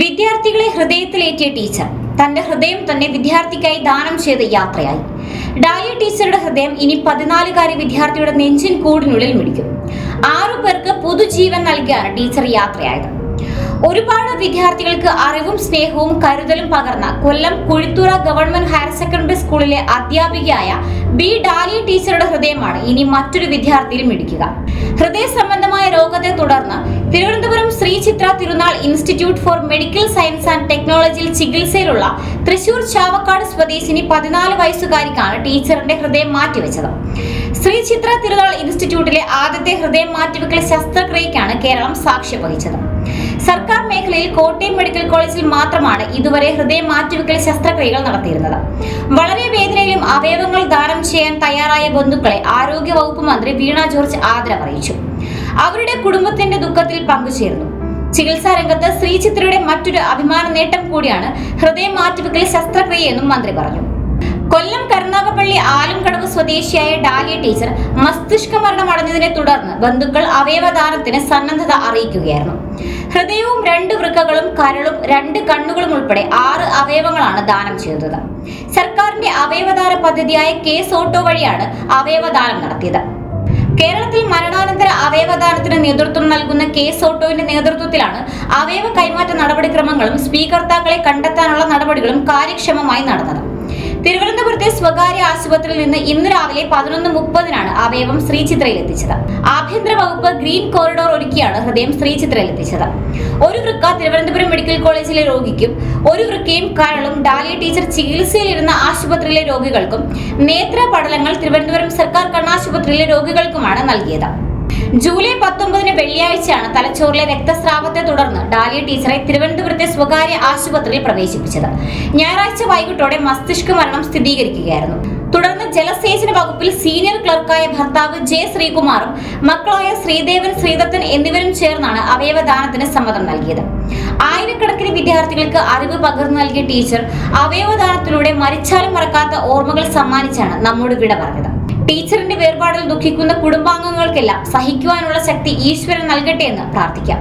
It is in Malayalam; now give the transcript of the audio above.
വിദ്യാർത്ഥികളെ ഹൃദയത്തിലേറ്റിയ ടീച്ചർ തന്റെ ഹൃദയം തന്നെ വിദ്യാർത്ഥിക്കായി ദാനം ചെയ്ത് യാത്രയായി. ഡാലി ടീച്ചറുടെ ഹൃദയം ഇനി പതിനാലുകാരി വിദ്യാർത്ഥിയുടെ നെഞ്ചിൻ കൂടിനുള്ളിൽ മിടിക്കും. ആറു പേർക്ക് പുതുജീവൻ നൽകിയാണ് ടീച്ചർ യാത്രയായത്. ഒരുപാട് വിദ്യാർത്ഥികൾക്ക് അറിവും സ്നേഹവും കരുതലും പകർന്ന Kollam Kuzhithura government higher secondary സ്കൂളിലെ അധ്യാപികയായ ബി ഡാലി ടീച്ചറുടെ ഹൃദയമാണ് ഇനി മറ്റൊരു വിദ്യാർത്ഥിയിൽ മിടിക്കുക. ഹൃദയ സംബന്ധമായ രോഗത്തെ തുടർന്ന് Thiruvananthapuram Chitra Thirunal institute for medical science and ടെക്നോളജിയിൽ ചികിത്സയിലുള്ള തൃശൂർ ചാവക്കാട് സ്വദേശിനി പതിനാല് വയസ്സുകാരിക്കാണ് ടീച്ചറിന്റെ ഹൃദയം മാറ്റിവെച്ചത്. ശ്രീ ചിത്ര തിരുനാൾ ഇൻസ്റ്റിറ്റ്യൂട്ടിലെ ആദ്യത്തെ ഹൃദയം മാറ്റിവെക്കൽ ശസ്ത്രക്രിയക്കാണ് കേരളം സാക്ഷ്യം വഹിച്ചത്. സർക്കാർ മേഖലയിൽ കോട്ടയം മെഡിക്കൽ കോളേജിൽ മാത്രമാണ് ഇതുവരെ ഹൃദയം മാറ്റിവെക്കൽ ശസ്ത്രക്രിയകൾ നടത്തിയിരുന്നത്. വളരെ വേദനയിലും അവയവങ്ങൾ ദാനം ചെയ്യാൻ തയ്യാറായ ബന്ധുക്കളെ ആരോഗ്യ വകുപ്പ് മന്ത്രി വീണ ജോർജ് ആദരവറിയിച്ചു. അവരുടെ കുടുംബത്തിന്റെ ദുഃഖത്തിൽ പങ്കുചേർന്നു. ചികിത്സാ രംഗത്ത് ശ്രീചിത്രയുടെ മറ്റൊരു അഭിമാന നേട്ടം കൂടിയാണ് ഹൃദയം മാറ്റിവെക്കൽ ശസ്ത്രക്രിയയെന്നും മന്ത്രി പറഞ്ഞു. കൊല്ലം കരുനാഗപ്പള്ളി ആലുംകടവ് സ്വദേശിയായ ഡാലിയ ടീച്ചർ മസ്തിഷ്ക മരണം അടഞ്ഞതിനെ തുടർന്ന് ബന്ധുക്കൾ അവയവദാനത്തിന് സന്നദ്ധത അറിയിക്കുകയായിരുന്നു. ഹൃദയവും രണ്ട് വൃക്കകളും കരളും രണ്ട് കണ്ണുകളും ഉൾപ്പെടെ ആറ് അവയവങ്ങളാണ് ദാനം ചെയ്തത്. സർക്കാരിന്റെ അവയവദാന പദ്ധതിയായ കേസ് ഓട്ടോ വഴിയാണ് അവയവദാനം നടത്തിയത്. കേരളത്തിൽ മരണാനന്തര അവയവദാനത്തിന് നേതൃത്വം നൽകുന്ന കെ സോട്ടോയുടെ നേതൃത്വത്തിലാണ് അവയവ കൈമാറ്റ നടപടിക്രമങ്ങളും സ്വീകർത്താക്കളെ കണ്ടെത്താനുള്ള നടപടികളും കാര്യക്ഷമമായി നടന്നത്. തിരുവനന്തപുരത്തെ സ്വകാര്യ ആശുപത്രിയിൽ നിന്ന് ഇന്ന് രാവിലെ പതിനൊന്ന് മുപ്പതിനാണ് അവയവം ശ്രീചിത്രയിൽ എത്തിച്ചത് ആഭ്യന്തര വകുപ്പ് ഗ്രീൻ കോറിഡോർ ഒരുക്കിയാണ് ഹൃദയം ശ്രീചിത്രയിൽ എത്തിച്ചത് ഒരു വൃക്ക തിരുവനന്തപുരം മെഡിക്കൽ കോളേജിലെ രോഗിക്കും ഒരു വൃക്കയും കരളും ഡാലിയ ടീച്ചർ ചികിത്സയിലിരുന്ന ആശുപത്രിയിലെ രോഗികൾക്കും നേത്ര പടലങ്ങൾ തിരുവനന്തപുരം സർക്കാർ കണ്ണാശുപത്രിയിലെ രോഗികൾക്കുമാണ് നൽകിയത്. ജൂലൈ പത്തൊമ്പതിന് വെള്ളിയാഴ്ചയാണ് തലച്ചോറിലെ രക്തസ്രാവത്തെ തുടർന്ന് ഡാലിയ ടീച്ചറെ തിരുവനന്തപുരത്തെ സ്വകാര്യ ആശുപത്രിയിൽ പ്രവേശിപ്പിച്ചത്. ഞായറാഴ്ച വൈകിട്ടോടെ മസ്തിഷ്ക മരണം സ്ഥിരീകരിക്കുകയായിരുന്നു. തുടർന്ന് ജലസേചന വകുപ്പിൽ സീനിയർ ക്ലർക്കായ ഭർത്താവ് ജെ ശ്രീകുമാറും മക്കളായ ശ്രീദേവൻ ശ്രീദത്തൻ എന്നിവരും ചേർന്നാണ് അവയവദാനത്തിന് സമ്മതം നൽകിയത്. ആയിരക്കണക്കിന് വിദ്യാർത്ഥികൾക്ക് അറിവ് പകർന്നു നൽകിയ ടീച്ചർ അവയവദാനത്തിലൂടെ മരിച്ചാലും മറക്കാത്ത ഓർമ്മകൾ സമ്മാനിച്ചാണ് നമ്മോട് വിട പറഞ്ഞത്. ടീച്ചറിന്റെ വേർപാടിൽ ദുഃഖിക്കുന്ന കുടുംബാംഗങ്ങൾക്കെല്ലാം സഹിക്കുവാനുള്ള ശക്തി ഈശ്വരൻ നൽകട്ടെ എന്ന് പ്രാർത്ഥിക്കാം.